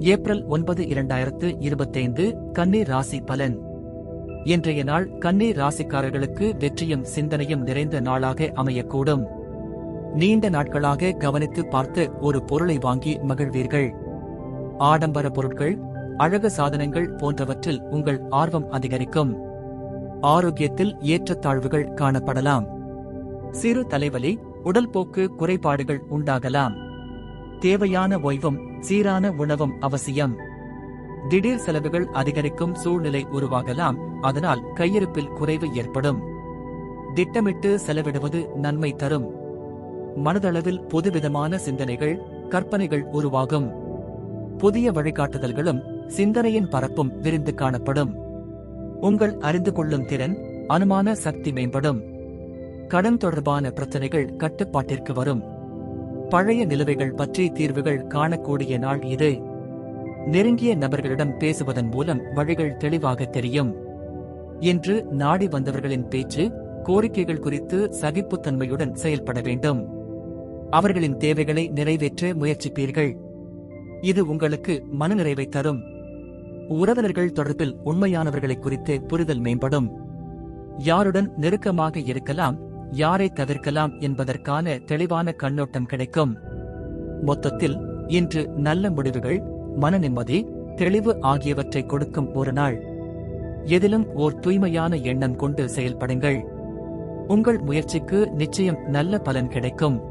April ஒன்பது இரண்டாயிரத்து இருபத்தைந்து கன்னி ராசி பலன். இன்றைய நாள் கன்னி ராசிக்காரர்களுக்கு வெற்றியும் சிந்தனையும் நிறைந்த நாளாக அமையக்கூடும். நீண்ட நாட்களாக கவனித்து பார்த்து ஒரு பொருளை வாங்கி மகிழ்வீர்கள். ஆடம்பர பொருட்கள் அழகு சாதனங்கள் போன்றவற்றில் உங்கள் ஆர்வம் அதிகரிக்கும். ஆரோக்கியத்தில் ஏற்றத்தாழ்வுகள் காணப்படலாம். சிறு தலைவலி உடல்போக்கு குறைபாடுகள் உண்டாகலாம். தேவையான ஓய்வும் சீரான உணவும் அவசியம். திடீர் செலவுகள் அதிகரிக்கும் சூழ்நிலை உருவாகலாம் அதனால் கையிருப்பில் குறைவு ஏற்படும். திட்டமிட்டு செலவிடுவது நன்மை தரும். மனதளவில் புதுவிதமான சிந்தனைகள் கற்பனைகள் உருவாகும். புதிய வழிகாட்டுதல்களும் சிந்தனையின் பரப்பும் விரிந்து காணப்படும். உங்கள் அறிந்து கொள்ளும் திறன் அனுமான சக்தி மேம்படும். கடன் தொடர்பான பிரச்சனைகள் கட்டுப்பாட்டிற்கு வரும். பழைய நிலுவைகள் பற்றி தீர்வுகள் காணக்கூடிய நாள் இது. நெருங்கிய நபர்களிடம் பேசுவதன் மூலம் வழிகள் தெளிவாக தெரியும். என்று நாடி வந்தவர்களின் பேச்சு கோரிக்கைகள் குறித்து சகிப்புத்தன்மையுடன் செயல்பட வேண்டும். அவர்களின் தேவைகளை நிறைவேற்ற முயற்சிப்பீர்கள். இது உங்களுக்கு மனநிறைவை தரும். உறவினர்கள் தொடர்பில் உண்மையானவர்களை குறித்து புரிதல் மேம்படும். யாருடன் நெருக்கமாக இருக்கலாம் யாரை தவிர்க்கலாம் என்பதற்கான தெளிவான கண்ணோட்டம் கிடைக்கும். மொத்தத்தில் இன்று நல்ல முடிவுகள் மன நிம்மதி தெளிவு ஆகியவற்றை கொடுக்கும் ஒரு நாள். எதிலும் ஓர் தூய்மையான எண்ணம் கொண்டு செயல்படுங்கள். உங்கள் முயற்சிக்கு நிச்சயம் நல்ல பலன் கிடைக்கும்.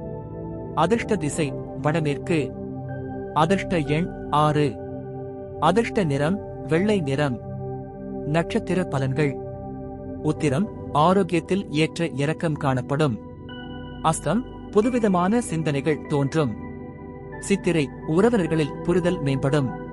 அதிர்ஷ்ட திசை வடமேற்கு. அதிர்ஷ்ட எண் ஆறு. அதிர்ஷ்ட நிறம் வெள்ளை நிறம். நட்சத்திர பலன்கள். உத்திரம் ஆரோக்கியத்தில் ஏற்ற இரக்கம் காணப்படும். அஸ்தம் புதுவிதமான சிந்தனைகள் தோன்றும். சித்திரை உறவினர்களில் புரிதல் மேம்படும்.